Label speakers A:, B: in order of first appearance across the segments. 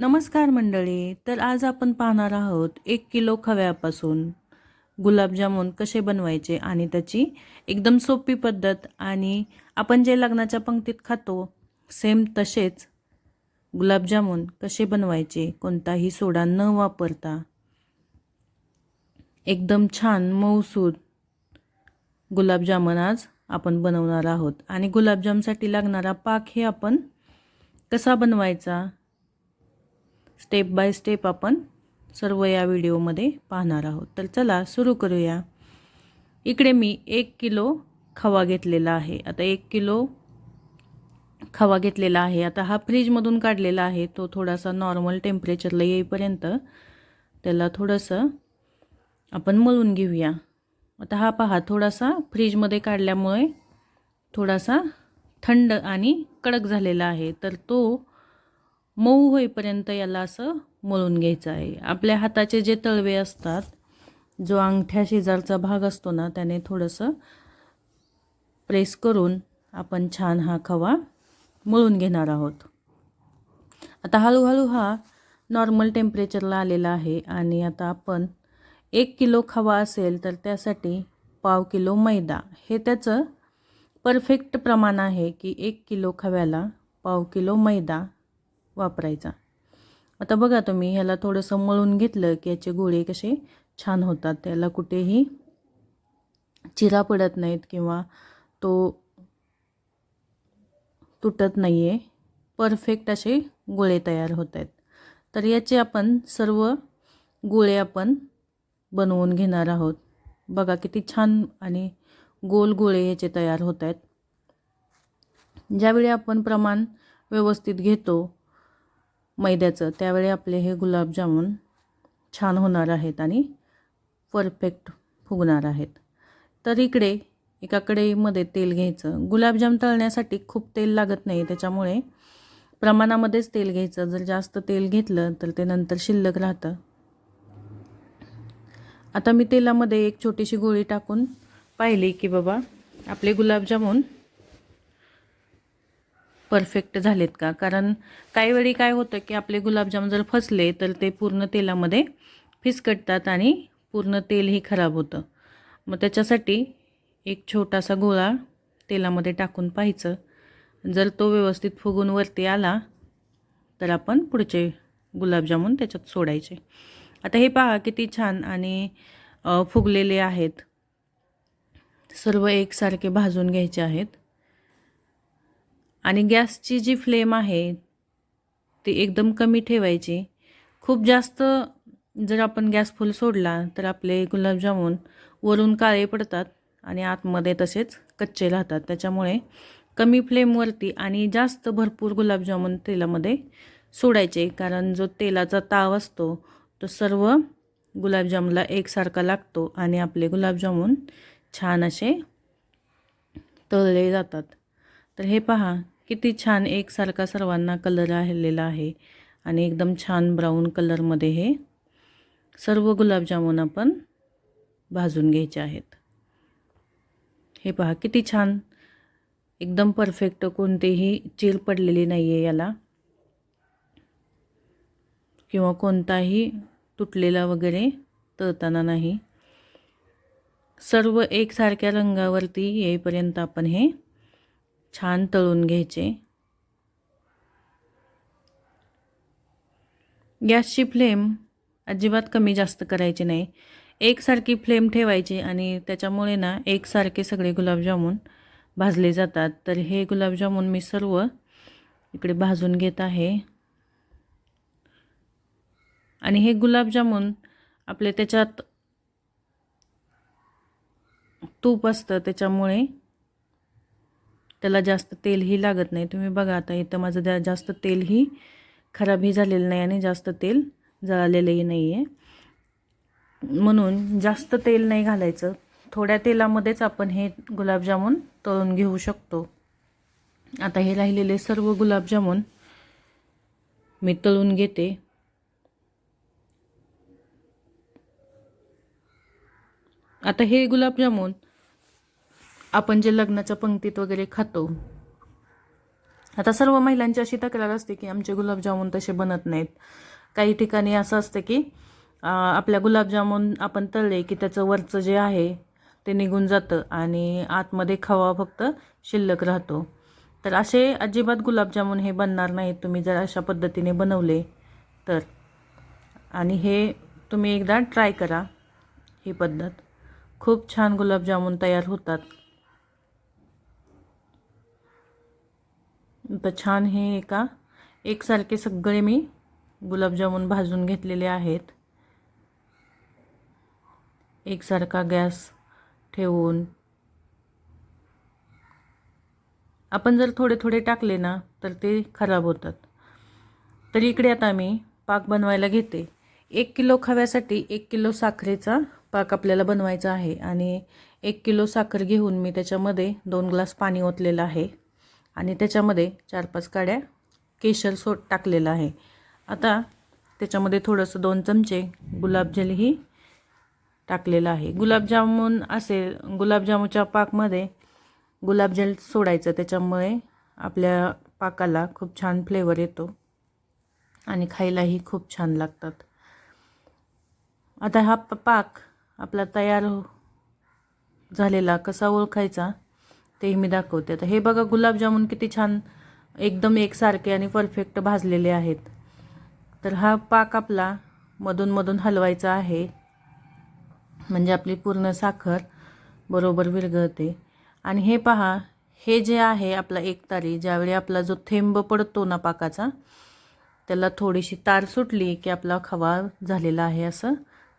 A: नमस्कार मंडळी तर आज आपण पाहणार आहोत एक किलो खव्यापासून गुलाबजामुन कसे बनवायचे आणि त्याची एकदम सोपी पद्धत आणि आपण जे लग्नाच्या पंक्तीत खातो सेम तसेच गुलाबजामुन कसे बनवायचे कोणताही सोडा न वापरता. एकदम छान मऊसूद गुलाबजामुन आज आपण बनवणार आहोत आणि गुलाबजामसाठी लागणारा पाक हे आपण कसा बनवायचा स्टेप बाय स्टेप आपण सर्व या व्हिडिओमध्ये पाहणार आहोत. तर चला सुरू करूया. इकडे मी एक किलो खवा घेतलेला आहे. आता एक किलो खवा घेतलेला आहे. आता हा फ्रीजमधून काढलेला आहे. तो थोडासा नॉर्मल टेम्परेचरला येईपर्यंत त्याला थोडंसं आपण मळून घेऊया. आता हा पहा थोडासा फ्रीजमध्ये काढल्यामुळे थोडासा थंड आणि कडक झालेला आहे. तर तो मऊ होईपर्यंत याला असं मळून घ्यायचं आहे. आपल्या हाताचे जे तळवे असतात जो अंगठ्या शेजारचा भाग असतो ना त्याने थोडंसं प्रेस करून आपण छान हा खवा मळून घेणार आहोत. आता हळूहळू हा नॉर्मल टेम्परेचरला आलेला आहे आणि आता आपण एक किलो खवा असेल तर त्यासाठी पाव किलो मैदा. हे त्याचं परफेक्ट प्रमाण आहे की एक किलो खव्याला पाव किलो मैदा वापरायचा. आता बघा तुम्ही ह्याला थोडंसं मळून घेतलं की याचे गोळे कसे छान होतात. त्याला कुठेही चिरा पडत नाहीत किंवा तो तुटत नाही आहे परफेक्ट असे गोळे तयार होत आहेत. तर याचे आपण सर्व गोळे आपण बनवून घेणार आहोत. बघा किती छान आणि गोल गोळे याचे तयार होत आहेत. ज्यावेळी आपण प्रमाण व्यवस्थित घेतो मैद्याचं. त्यावेळी आपले हे गुलाबजामुन छान होणार आहेत आणि परफेक्ट फुगणार आहेत. तर इकडे एका कढईमध्ये तेल घ्यायचं. गुलाबजाम तळण्यासाठी खूप तेल लागत नाही त्याच्यामुळे प्रमाणामध्येच तेल घ्यायचं. जर जास्त तेल घेतलं तर ते नंतर शिल्लक राहतं. आता मी तेलामध्ये एक छोटीशी गोळी टाकून पाहिली की बाबा आपले गुलाबजामुन परफेक्ट झालेत का? कारण काही वेळी काय होतं की आपले गुलाबजाम जर फसले तर ते पूर्ण तेलामध्ये फिसकटतात आणि पूर्ण तेलही खराब होतं. मग त्याच्यासाठी एक छोटासा गोळा तेलामध्ये टाकून पाहायचं. जर तो व्यवस्थित फुगून वरती आला तर आपण पुढचे गुलाबजामून त्याच्यात सोडायचे. आता हे पहा किती छान आणि फुगलेले आहेत. सर्व एकसारखे भाजून घ्यायचे आहेत. आणि गॅसची जी फ्लेम आहे ती एकदम कमी ठेवायची. खूप जास्त जर आपण गॅस फुल सोडला तर आपले गुलाबजामून वरून काळे पडतात आणि आतमध्ये तसेच कच्चे राहतात. त्याच्यामुळे कमी फ्लेमवरती आणि जास्त भरपूर गुलाबजामुन तेलामध्ये सोडायचे कारण जो तेलाचा ताव असतो तो सर्व गुलाबजामला एकसारखा लागतो आणि आपले गुलाबजामुन छान असे तळले जातात. तर हे पहा किती छान एकसारखा सर्वांना कलर आलेला आहे आणि एकदम छान ब्राऊन कलरमध्ये हे सर्व गुलाबजामुन आपण भाजून घ्यायचे आहेत. हे पहा किती छान एकदम परफेक्ट कोणतेही चीर पडलेली नाही आहे याला. किंवा कोणताही तुटलेला वगैरे तळताना नाही. सर्व एकसारख्या रंगावरती येईपर्यंत आपण हे छान तळून घ्यायचे. गॅसची फ्लेम अजिबात कमी जास्त करायची नाही. एकसारखी फ्लेम ठेवायची आणि त्याच्यामुळे ना एकसारखे सगळे गुलाबजामुन भाजले जातात. तर हे गुलाबजामुन मी सर्व इकडे भाजून घेत आहे. आणि हे गुलाबजामुन आपले त्याच्यात तूप असतं त्याच्यामुळे त्याला जास्त तेलही लागत नाही. तुम्ही बघा आता इथं माझं त्या जास्त तेलही खराबही झालेलं नाही आणि जास्त तेल जळालेलंही नाही आहे म्हणून जास्त तेल नाही घालायचं. थोड्या तेलामध्येच आपण हे गुलाबजामुन तळून घेऊ शकतो. आता हे राहिलेले सर्व गुलाबजामुन मी तळून घेते. आता हे गुलाबजामुन आपण जे लग्नाच्या पंक्तीत वगैरे खातो. आता सर्व महिलांची अशी तक्रार असते की आमचे गुलाबजामुन तसे बनत नाहीत. काही ठिकाणी असं असतं की आपल्या गुलाबजामुन आपण तळले की त्याचं वरचं जे आहे ते निघून जातं आणि आतमध्ये खवा फक्त शिल्लक राहतो. तर असे अजिबात गुलाबजामुन हे बनणार नाहीत. तुम्ही जर अशा पद्धतीने बनवले तर. आणि हे तुम्ही एकदा ट्राय करा ही पद्धत. खूप छान गुलाबजामुन तयार होतात. तर छान हे एका एकसारखे सगळे मी गुलाबजामून भाजून घेतलेले आहेत. एकसारखा गॅस ठेवून. आपण जर थोडे थोडे टाकले ना तर ते खराब होतात. तर इकडे आता मी पाक बनवायला घेते. एक किलो खव्यासाठी एक किलो साखरेचा पाक आपल्याला बनवायचा आहे आणि एक किलो साखर घेऊन मी त्याच्यामध्ये दोन ग्लास पाणी ओतलेलं आहे. आणि त्याच्यामध्ये चार पाच काड्या केशर सोट टाकलेलं आहे. आता त्याच्यामध्ये थोडंसं दोन चमचे गुलाबजलही टाकलेलं आहे. गुलाबजामुन असेल गुलाबजामुनच्या पाकमध्ये गुलाबजल सोडायचं. त्याच्यामुळे आपल्या पाकाला खूप छान फ्लेवर येतो आणि खायलाही खूप छान लागतात. आता हा पाक आपला तयार झालेला कसा ओळखायचा? तेही मी दाखवते. आता हे बघा गुलाबजामुन किती छान एकदम एकसारखे आणि परफेक्ट भाजलेले आहेत. तर हा पाक आपला मधून मधून हलवायचा आहे. म्हणजे आपली पूर्ण साखर बरोबर विरघळते. आणि हे पहा हे जे आहे आपला एक तारी ज्यावेळी आपला जो थेंब पडतो ना पाकाचा त्याला थोडीशी तार सुटली की आपला खवा झालेला आहे असं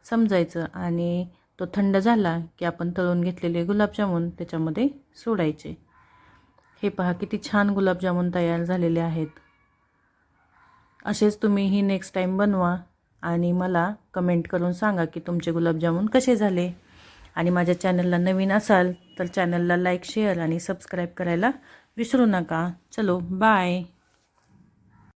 A: समजायचं. आणि तो थंड झाला की आपण तळून घेतलेले गुलाबजामुन त्याच्यामध्ये सोडायचे. हे पहा किती छान गुलाबजामुन तयार झालेले आहेत. असेच तुम्ही ही नेक्स्ट टाईम बनवा आणि मला कमेंट करून सांगा की तुमचे गुलाबजामुन कसे झाले. आणि माझ्या चॅनलला नवीन असाल तर चॅनलला लाईक शेअर आणि सबस्क्राईब करायला विसरू नका. चलो बाय